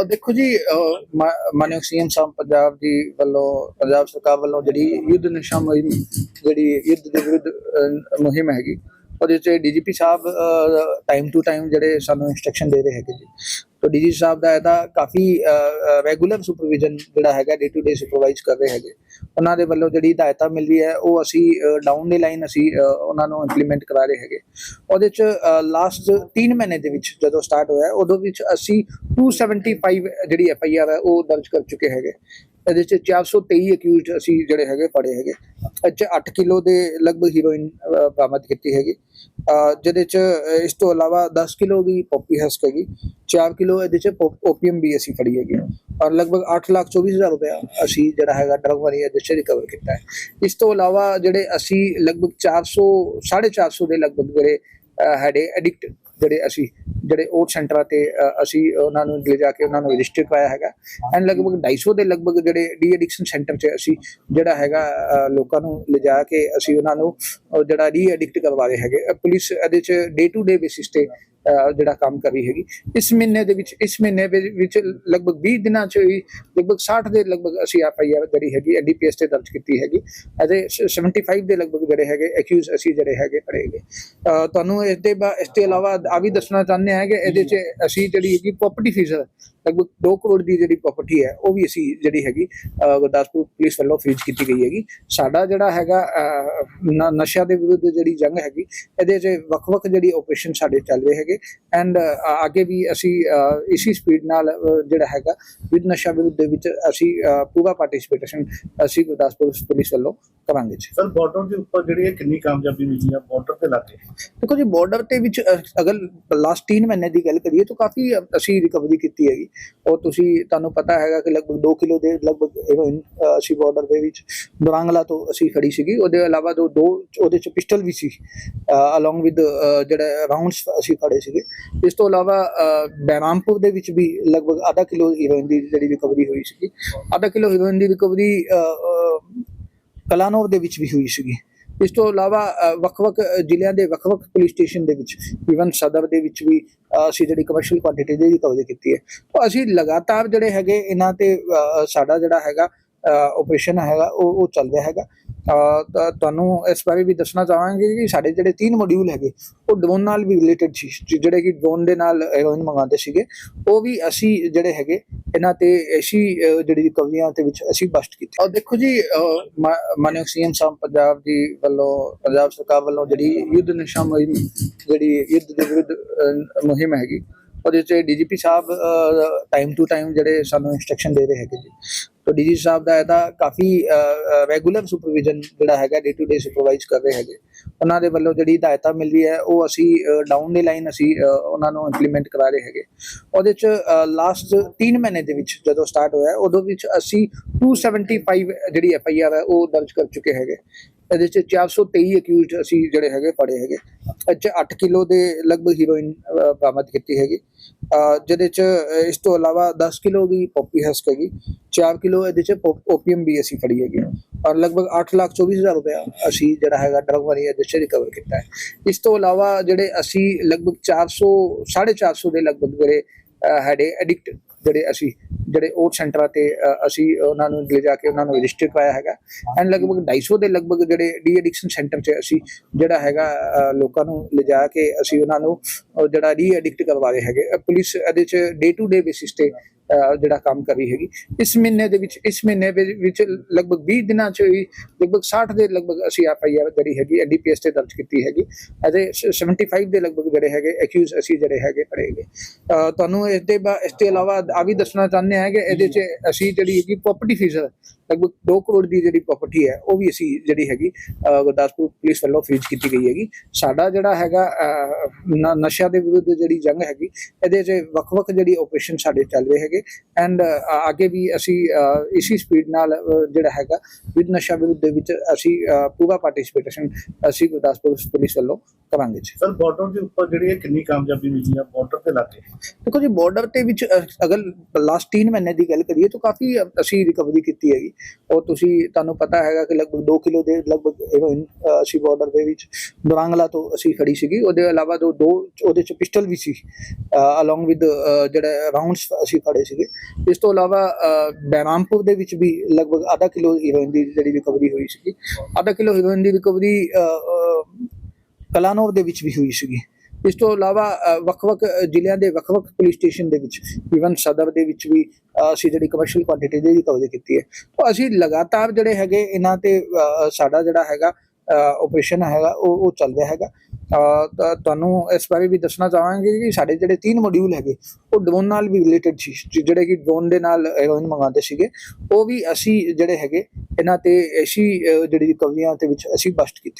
ਔਰ ਦੇਖੋ ਜੀ ਅਹ, ਮਾ- ਮਾਨਯੋਗ ਸੀਐਮ ਸਾਹਿਬ ਪੰਜਾਬ ਦੀ ਵੱਲੋਂ ਪੰਜਾਬ ਸਰਕਾਰ ਵੱਲੋਂ ਜਿਹੜੀ ਯੁੱਧ ਨਸ਼ਾ ਮੁਹਿੰਮ ਜਿਹੜੀ ਯੁੱਧ ਦੇ ਵਿਰੁੱਧ ਮੁਹਿੰਮ ਹੈਗੀ ਉਹਦੇ ਚ ਡੀਜੀਪੀ ਸਾਹਿਬ ਟਾਈਮ ਟੂ ਟਾਈਮ ਜਿਹੜੇ ਸਾਨੂੰ ਇਨਸਟਰਕਸ਼ਨ ਦੇ ਰਹੇ ਹੈਗੇ ਜੀ। ਤਾਂ ਡੀਜੀ ਸਾਹਿਬ ਦਾ ਇਹਦਾ ਕਾਫੀ ਰੈਗੂਲਰ ਸੁਪਰਵਿਜ਼ਨ ਜਿਹੜਾ ਹੈਗਾ ਡੇ ਟੂ ਡੇ ਸੁਪਰਵਾਈਜ਼ ਕਰ ਰਹੇ ਹੈਗੇ। ਉਹਨਾਂ ਦੇ ਵੱਲੋਂ ਜਿਹੜੀ ਹਦਾਇਤਾਂ ਮਿਲ ਰਹੀ ਹੈ, ਉਹ ਅਸੀਂ ਡਾਊਨ ਦੀ ਲਾਈਨ ਅਸੀਂ ਉਹਨਾਂ ਨੂੰ ਇੰਪਲੀਮੈਂਟ ਕਰਾ ਰਹੇ ਹੈਗੇ। ਉਹਦੇ ਚ ਲਾਸਟ 3 ਮਹੀਨੇ ਦੇ ਵਿੱਚ ਜਦੋਂ ਸਟਾਰਟ ਹੋਇਆ, ਉਦੋਂ ਵਿੱਚ ਅਸੀਂ 275 ਜਿਹੜੀ ਐਫ ਆਈ ਆਰ ਹੈ, ਉਹ ਦਰਜ ਕਰ ਚੁੱਕੇ ਹੈਗੇ। ਇਹਦੇ ਚ 423 ਅਕਿਊਜ਼ਡ ਅਸੀਂ ਜਿਹੜੇ ਹੈਗੇ ਫੜੇ ਹੈਗੇ। ਇਹ 'ਚ 8 ਕਿਲੋ ਦੇ ਲਗਭਗ ਹੀਰੋਇਨ ਬਰਾਮਦ ਕੀਤੀ ਹੈਗੀ। ਜਿਹਦੇ ਚ ਇਸ ਤੋਂ ਇਲਾਵਾ 10 ਕਿਲੋ ਵੀ ਪੋਪੀ ਹਸਕ ਹੈਗੀ। 4 ਕਿਲੋ ਇਹਦੇ ਚ ਓਪੀਐਮ ਵੀ ਅਸੀਂ ਫੜੀ ਹੈਗੀ। ਔਰ ਲਗਭਗ 8 ਲੱਖ 24 ਹਜ਼ਾਰ ਰੁਪਇਆ ਅਸੀਂ ਜਿਹੜਾ ਹੈਗਾ ਡਰਗ ਵਾਲੀ ਇਹਦੇ ਚ ਰਿਕਵਰ ਕੀਤਾ ਹੈ। ਇਸ ਤੋਂ ਇਲਾਵਾ ਜਿਹੜੇ ਅਸੀਂ ਲਗਭਗ 400 450 ਦੇ ਲਗਭਗ ਜਿਹੜੇ ਅਹ, ਹੈਗੇ ਐਡਿਕਟ ਜਿਹੜੇ ਅਸੀਂ ਜਿਹੜੇ ਉਹ ਸੈਂਟਰਾਂ ਤੇ ਅਸੀਂ ਉਹਨਾਂ ਨੂੰ ਲਿਜਾ ਕੇ ਉਹਨਾਂ ਨੂੰ ਰਜਿਸਟਰ ਕਰਾਇਆ ਹੈਗਾ। ਐਂਡ ਲਗਭਗ 250 ਦੇ ਲਗਭਗ ਜਿਹੜੇ ਡੀ ਐਡਿਕਸ਼ਨ ਸੈਂਟਰ 'ਚ ਅਸੀਂ ਜਿਹੜਾ ਹੈਗਾ ਲੋਕਾਂ ਨੂੰ ਲਿਜਾ ਕੇ ਅਸੀਂ ਉਹਨਾਂ ਨੂੰ ਜਿਹੜਾ ਡੀ ਐਡਿਕਟ ਕਰਵਾ ਰਹੇ ਹੈਗੇ। ਪੁਲਿਸ ਇਹਦੇ 'ਚ ਡੇ ਟੂ ਡੇ ਬੇਸਿਸ ਤੇ ਜਿਹੜਾ ਕੰਮ ਕਰ ਹੈਗੀ। ਇਸ ਮਹੀਨੇ ਦੇ ਵਿੱਚ ਇਸ ਮਹੀਨੇ ਵਿੱਚ ਲਗਭਗ 20 ਦਿਨਾਂ 'ਚ ਹੀ ਲਗਭਗ 60 ਦੇ ਲਗਭਗ ਅਸੀਂ ਐਫ ਆਈ ਆਰ ਜਿਹੜੀ ਹੈਗੀ ਐਨਡੀਪੀਐਸ ਤੇ ਦਰਜ ਕੀਤੀ ਹੈਗੀ। ਅਤੇ 75 ਦੇ ਲਗਭਗ ਜਿਹੜੇ ਹੈਗੇ ਅਕਿਊਜ਼ ਅਸੀਂ ਜਿਹੜੇ ਹੈਗੇ ਫੜੇ ਗਏ ਤੁਹਾਨੂੰ ਇਸ ਦੇ ਇਸ ਤੋਂ ਇਲਾਵਾ ਆ ਵੀ ਦੱਸਣਾ ਚਾਹੁੰਦੇ ਹਾਂ ਕਿ ਇਹਦੇ 'ਚ ਅਸੀਂ ਜਿਹੜੀ ਹੈਗੀ ਪ੍ਰਾਪਰਟੀ ਫੀਸ ਲਗਭਗ 2 ਕਰੋੜ ਦੀ ਜਿਹੜੀ ਪ੍ਰਾਪਰਟੀ ਹੈ ਉਹ ਵੀ ਅਸੀਂ ਜਿਹੜੀ ਹੈਗੀ ਗੁਰਦਾਸਪੁਰ ਪੁਲਿਸ ਵੱਲੋਂ ਫ੍ਰੀਜ਼ ਕੀਤੀ ਗਈ ਹੈਗੀ। ਸਾਡਾ ਜਿਹੜਾ ਹੈਗਾ ਅ, ਨ- ਨਸ਼ਾ ਦੇ ਵਿਰੁੱਧ ਜਿਹੜੀ ਜੰਗ ਹੈਗੀ ਇਹਦੇ 'ਚ ਵੱਖ-ਵੱਖ ਜਿਹੜੀ ਆਪਰੇਸ਼ਨ ਸਾਡੇ ਚੱਲ ਰਹੇ ਹੈਗੇ। ਐਂਡ ਅੱਗੇ ਵੀ ਅਸੀਂ ਇਸੀ ਸਪੀਡ ਨਾਲ ਜਿਹੜਾ ਹੈਗਾ ਵਿਦ ਨਸ਼ਾ ਵਿਰੁੱਧ ਦੇ ਵਿੱਚ ਅਸੀਂ ਪੂਰਾ ਪਾਰਟਿਸਿਪੇਸ਼ਨ ਅਸੀਂ ਗੁਰਦਾਸਪੁਰ ਪੁਲਿਸ ਵੱਲੋਂ ਕਰਾਂਗੇ ਜੀ। ਸਰ ਬਾਰਡਰ ਦੇ ਉੱਪਰ ਜਿਹੜੀ ਇਹ ਕਿੰਨੀ ਕਾਮਯਾਬੀ ਮਿਲੀ ਆ ਬਾਰਡਰ ਤੇ ਲਾਗੇ ਦੇਖੋ ਜੀ ਬਾਰਡਰ ਤੇ ਵਿੱਚ ਅਗਰ ਲਾਸਟ 3 ਮਹੀਨੇ ਦੀ ਗੱਲ ਕਰੀਏ ਤਾਂ ਕਾਫੀ ਅਸੀਂ ਰਿਕਵਰੀ ਕੀਤੀ ਹੈਗੀ। ਉਹ ਤੁਸੀਂ ਤੁਹਾਨੂੰ ਪਤਾ ਹੈਗਾ ਕਿ ਲਗਭਗ 2 ਕਿਲੋ ਦੇ ਲਗਭਗ ਹੈਰੋਇਨ ਅਸੀਂ ਬਾਰਡਰ ਦੇ ਵਿੱਚ ਦੁਰਾਂਗਲਾ ਤੋਂ ਅਸੀਂ ਖੜੀ ਸੀਗੀ। ਉਹਦੇ ਇਲਾਵਾ ਦੋ ਦੋ ਉਹਦੇ ਚ ਪਿਸਟਲ ਵੀ ਸੀ। ਅਲੋਂਗ ਵਿਦ ਜਿਹੜਾ ਰਾਉਂਡਸ ਅਸੀਂ ਖੜੇ ਸੀਗੇ। ਇਸ ਤੋਂ ਇਲਾਵਾ ਅ, ਬੈਰਾਮਪੁਰ ਦੇ ਵਿੱਚ ਵੀ ਲਗਭਗ ਆਧਾ ਕਿਲੋ ਹੀਰੋਇਨ ਦੀ ਜਿਹੜੀ ਰਿਕਵਰੀ ਹੋਈ ਸੀਗੀ। ਆਧਾ ਕਿਲੋ ਹੀਰੋਇਨ ਦੀ ਰਿਕਵਰੀ ਕਲਾਨੌਰ ਦੇ ਵਿੱਚ ਵੀ ਹੋਈ ਸੀਗੀ। ਇਸ ਤੋਂ ਇਲਾਵਾ ਵੱਖ-ਵੱਖ ਜ਼ਿਲ੍ਹਿਆਂ ਦੇ ਵੱਖ-ਵੱਖ ਪੁਲਿਸ ਸਟੇਸ਼ਨ ਦੇ ਵਿੱਚ ਇਵਨ ਸਦਰ ਦੇ ਵਿੱਚ ਵੀ ਅਸੀਂ ਜਿਹੜੀ ਕਮਰਸ਼ੀਅਲ ਕੁਆਂਟੀਟੀ ਦੀ ਰਿਕਵਰੀ ਕੀਤੀ ਹੈ। ਤਾਂ ਅਸੀਂ ਲਗਾਤਾਰ ਜਿਹੜੇ ਹੈਗੇ, ਇਹਨਾਂ ਤੇ ਸਾਡਾ ਜਿਹੜਾ ਹੈਗਾ ਆਪਰੇਸ਼ਨ ਹੈਗਾ ਉਹ ਉਹ ਚੱਲ ਰਿਹਾ ਹੈਗਾ। ਤੁਹਾਨੂੰ ਇਸ ਬਾਰੇ ਵੀ ਦੱਸਣਾ ਚਾਹਾਂਗੇ ਕਿ ਸਾਡੇ ਜਿਹੜੇ ਤਿੰਨ ਮੋਡਿਊਲ ਹੈਗੇ ਉਹ ਡਰੋਨ ਨਾਲ ਵੀ ਰਿਲੇਟਡ ਸੀ ਜਿਹੜੇ ਕਿ ਡਰੋਨ ਦੇ ਨਾਲ ਹੈਰੋਇਨ ਮੰਗਾਉਂਦੇ ਸੀਗੇ ਉਹ ਵੀ ਅਸੀਂ ਜਿਹੜੇ ਹੈਗੇ ਇਹਨਾਂ ਤੇ ਐਸੀ ਜਿਹੜੀ ਰਿਕਵਰੀਆਂ ਦੇ ਵਿੱਚ ਅਸੀਂ ਬਸਟ ਕੀਤੀ। ਔਰ ਦੇਖੋ ਜੀ ਅ, ਮਾ- ਮਾਨਯੋਗ ਸੀਐਮ ਸਾਹਿਬ ਪੰਜਾਬ ਦੀ ਵੱਲੋਂ ਪੰਜਾਬ ਸਰਕਾਰ ਵੱਲੋਂ ਜਿਹੜੀ ਯੁੱਧ ਨਸ਼ਾ ਮੁਹਿੰਮ ਜਿਹੜੀ ਯੁੱਧ ਦੇ ਵਿਰੁੱਧ ਮੁਹਿੰਮ ਹੈਗੀ ਉਹਦੇ ਚ ਡੀਜੀਪੀ ਸਾਹਿਬ ਟਾਈਮ ਟੂ ਟਾਈਮ ਜਿਹੜੇ ਸਾਨੂੰ ਇਨਸਟਰਕਸ਼ਨ ਦੇ ਰਹੇ ਹੈਗੇ ਜੀ। ਤਾਂ ਡੀਜੀ ਸਾਹਿਬ ਦਾ ਇਹਦਾ ਕਾਫੀ ਰੈਗੂਲਰ ਸੁਪਰਵਿਜ਼ਨ ਜਿਹੜਾ ਹੈਗਾ ਡੇ ਟੂ ਡੇ ਸੁਪਰਵਾਈਜ਼ ਕਰ ਰਹੇ ਹੈਗੇ। ਉਹਨਾਂ ਦੇ ਵੱਲੋਂ ਜਿਹੜੀ ਹਦਾਇਤਾਂ ਮਿਲ ਰਹੀ ਹੈ, ਉਹ ਅਸੀਂ ਡਾਊਨ ਦੀ ਲਾਈਨ ਅਸੀਂ ਉਹਨਾਂ ਨੂੰ ਇੰਪਲੀਮੈਂਟ ਕਰਾ ਰਹੇ ਹੈਗੇ। ਉਹਦੇ ਚ ਲਾਸਟ 3 ਮਹੀਨੇ ਦੇ ਵਿੱਚ ਜਦੋਂ ਸਟਾਰਟ ਹੋਇਆ, ਉਦੋਂ ਵਿੱਚ ਅਸੀਂ 275 ਜਿਹੜੀ ਐਫ ਆਈ ਆਰ ਹੈ, ਉਹ ਦਰਜ ਕਰ ਚੁੱਕੇ ਹੈਗੇ। ਇਹਦੇ ਚ 423 ਅਕਿਊਜ਼ਡ ਅਸੀਂ ਜਿਹੜੇ ਹੈਗੇ ਫੜੇ ਹੈਗੇ। ਇਹ 'ਚ 8 ਕਿਲੋ ਦੇ ਲਗਭਗ ਹੀਰੋਇਨ ਬਰਾਮਦ ਕੀਤੀ ਹੈਗੀ। ਜਿਹਦੇ ਚ ਇਸ ਤੋਂ ਇਲਾਵਾ 10 ਕਿਲੋ ਦੀ ਪੋਪੀ ਹਸਕ ਹੈਗੀ। 4 ਕਿਲੋ ਇਹਦੇ ਚ ਓਪੀਐਮ ਵੀ ਅਸੀਂ ਫੜੀ ਹੈਗੀ। ਔਰ ਲਗਭਗ 8 ਲੱਖ 24 ਹਜ਼ਾਰ ਰੁਪਇਆ ਅਸੀਂ ਜਿਹੜਾ ਹੈਗਾ ਡਰਗ ਵਾਲੀ ਇਹਦੇ ਚ ਰਿਕਵਰ ਕੀਤਾ ਹੈ। ਇਸ ਤੋਂ ਇਲਾਵਾ ਜਿਹੜੇ ਅਸੀਂ ਲਗਭਗ 400 450 ਦੇ ਲਗਭਗ ਜਿਹੜੇ ਅ, ਹੈਗੇ ਐਡਿਕਟ ਜਿਹੜੇ ਅਸੀਂ, ਜਿਹੜੇ ਉਹ ਸੈਂਟਰਾਂ ਤੇ ਅਸੀਂ ਉਹਨਾਂ ਨੂੰ ਲਿਜਾ ਕੇ ਉਹਨਾਂ ਨੂੰ ਰਜਿਸਟਰ ਕਰਾਇਆ ਹੈਗਾ। ਐਂਡ ਲਗਭਗ 250 ਦੇ ਲਗਭਗ ਜਿਹੜੇ ਡੀ ਐਡਿਕਸ਼ਨ ਸੈਂਟਰ 'ਚ ਅਸੀਂ ਜਿਹੜਾ ਹੈਗਾ ਲੋਕਾਂ ਨੂੰ ਲਿਜਾ ਕੇ ਅਸੀਂ ਉਹਨਾਂ ਨੂੰ ਜਿਹੜਾ ਡੀ ਐਡਿਕਟ ਕਰਵਾ ਰਹੇ ਹੈਗੇ। ਪੁਲਿਸ ਇਹਦੇ 'ਚ ਡੇ ਟੂ ਡੇ ਬੇਸਿਸ ਤੇ ਜਿਹੜਾ ਕੰਮ ਕਰ ਰਹੀ ਹੈਗੀ। ਇਸ ਮਹੀਨੇ ਦੇ ਵਿੱਚ ਇਸ ਮਹੀਨੇ ਦੇ ਵਿੱਚ ਲਗਭਗ 20 ਦਿਨਾਂ 'ਚ ਹੀ ਲਗਭਗ 60 ਦੇ ਲਗਭਗ ਅਸੀਂ ਐਫ ਆਈ ਆਰ ਜਿਹੜੀ ਹੈਗੀ ਐਨਡੀਪੀਐਸ ਤੇ ਦਰਜ ਕੀਤੀ ਹੈਗੀ। ਅਤੇ 75 ਦੇ ਲਗਭਗ ਜਿਹੜੇ ਹੈਗੇ ਅਕਿਊਜ਼ ਅਸੀਂ ਜਿਹੜੇ ਹੈਗੇ ਫੜੇ ਗਏ। ਤੁਹਾਨੂੰ ਇਸ ਦੇ ਬਾ- ਇਸ ਤੋਂ ਇਲਾਵਾ ਆ ਵੀ ਦੱਸਣਾ ਚਾਹੁੰਦੇ ਹਾਂ ਕਿ ਇਹਦੇ 'ਚ ਅਸੀਂ ਜਿਹੜੀ ਹੈਗੀ ਪ੍ਰਾਪਰਟੀ ਫੀਸ ਲਗਭਗ 2 ਕਰੋੜ ਦੀ ਜਿਹੜੀ ਪ੍ਰਾਪਰਟੀ ਹੈ ਉਹ ਵੀ ਅਸੀਂ ਜਿਹੜੀ ਹੈਗੀ ਗੁਰਦਾਸਪੁਰ ਪੁਲਿਸ ਵੱਲੋਂ ਫ੍ਰੀਜ਼ ਕੀਤੀ ਗਈ ਹੈਗੀ। ਸਾਡਾ ਜਿਹੜਾ ਹੈਗਾ ਅ, ਨਸ਼ਾ ਦੇ ਵਿਰੁੱਧ ਜਿਹੜੀ ਜੰਗ ਹੈਗੀ ਇਹਦੇ 'ਚ ਵੱਖ-ਵੱਖ ਜਿਹੜੀ ਆਪਰੇਸ਼ਨ ਸਾਡੇ ਚੱਲ ਰਹੇ ਹੈਗੇ। ਐਂਡ ਅੱਗੇ ਵੀ ਅਸੀਂ ਇਸੀ ਸਪੀਡ ਨਾਲ ਜਿਹੜਾ ਹੈਗਾ ਵਿਦ ਨਸ਼ਾ ਵਿਰੁੱਧ ਦੇ ਵਿੱਚ ਅਸੀਂ ਪੂਰਾ ਪਾਰਟਿਸਿਪੇਸ਼ਨ ਅਸੀਂ ਗੁਰਦਾਸਪੁਰ ਪੁਲਿਸ ਵੱਲੋਂ ਕਰਾਂਗੇ ਜੀ। ਸਰ ਬਾਰਡਰ ਦੇ ਉੱਪਰ ਜਿਹੜੀ ਕਿੰਨੀ ਕਾਮਯਾਬੀ ਮਿਲੀ ਆ ਬਾਰਡਰ ਤੇ ਲਾਗੇ ਦੇਖੋ ਜੀ ਬਾਰਡਰ ਤੇ ਵਿੱਚ ਅਗਰ ਲਾਸਟ 3 ਮਹੀਨੇ ਦੀ ਗੱਲ ਕਰੀਏ ਤਾਂ ਕਾਫੀ ਅਸੀਂ ਰਿਕਵਰੀ ਕੀਤੀ ਹੈਗੀ। ਔਰ ਤੁਸੀਂ ਤੁਹਾਨੂੰ ਪਤਾ ਹੈਗਾ ਕਿ ਲਗਭਗ 2 ਕਿਲੋ ਦੇ ਲਗਭਗ ਹੈਰੋਇਨ ਅਸੀਂ ਬਾਰਡਰ ਦੇ ਵਿੱਚ ਦੁਰਾਂਗਲਾ ਤੋਂ ਅਸੀਂ ਫੜੀ ਸੀਗੀ। ਉਹਦੇ ਇਲਾਵਾ ਦੋ ਦੋ ਉਹਦੇ ਚ ਪਿਸਟਲ ਵੀ ਸੀ। ਅਲੋਂਗ ਵਿਦ ਜਿਹੜਾ ਰਾਉਂਡਸ ਅਸੀਂ ਫੜੇ ਸੀਗੇ। ਇਸ ਤੋਂ ਇਲਾਵਾ ਬੈਰਾਮਪੁਰ ਦੇ ਵਿੱਚ ਵੀ ਲਗਭਗ ਆਧਾ ਕਿਲੋ ਹੀਰੋਇਨ ਦੀ ਜਿਹੜੀ ਰਿਕਵਰੀ ਹੋਈ ਸੀਗੀ। ਆਧਾ ਕਿਲੋ ਹੀਰੋਇਨ ਦੀ ਰਿਕਵਰੀ ਕਲਾਨੌਰ ਦੇ ਵਿੱਚ ਵੀ ਹੋਈ ਸੀਗੀ। ਇਸ ਤੋਂ ਇਲਾਵਾ ਵੱਖ-ਵੱਖ ਜ਼ਿਲ੍ਹਿਆਂ ਦੇ ਵੱਖ-ਵੱਖ ਪੁਲਿਸ ਸਟੇਸ਼ਨ ਦੇ ਵਿੱਚ ਇਵਨ ਸਦਰ ਦੇ ਵਿੱਚ ਵੀ ਅਸੀਂ ਜਿਹੜੀ ਕਮਰਸ਼ੀਅਲ ਕੁਆਂਟੀਟੀ ਦੀ ਰਿਕਵਰੀ ਕੀਤੀ ਹੈ। ਤਾਂ ਅਸੀਂ ਲਗਾਤਾਰ ਜਿਹੜੇ ਹੈਗੇ, ਇਹਨਾਂ ਤੇ ਸਾਡਾ ਜਿਹੜਾ ਹੈਗਾ ਆਪਰੇਸ਼ਨ ਹੈਗਾ, ਉਹ ਉਹ ਚੱਲ ਰਿਹਾ ਹੈਗਾ। ਤੁਹਾਨੂੰ ਇਸ ਬਾਰੇ ਵੀ ਦੱਸਣਾ ਚਾਹਾਂਗੇ ਕਿ ਸਾਡੇ ਜਿਹੜੇ ਤਿੰਨ ਮੋਡਿਊਲ ਹੈਗੇ, ਉਹ ਡਰੋਨ ਨਾਲ ਵੀ ਰਿਲੇਟਡ ਸੀ ਜਿਹੜੇ ਕਿ ਡਰੋਨ ਦੇ ਨਾਲ ਹੈਰੋਇਨ ਮੰਗਾਉਂਦੇ ਸੀਗੇ। ਉਹ ਵੀ ਅਸੀਂ ਜਿਹੜੇ ਹੈਗੇ, ਇਹਨਾਂ ਤੇ ਐਸੀ ਜਿਹੜੀ ਰਿਕਵਰੀਆਂ ਦੇ ਵਿੱਚ ਅਸੀਂ ਬਸਟ ਕੀਤੀ।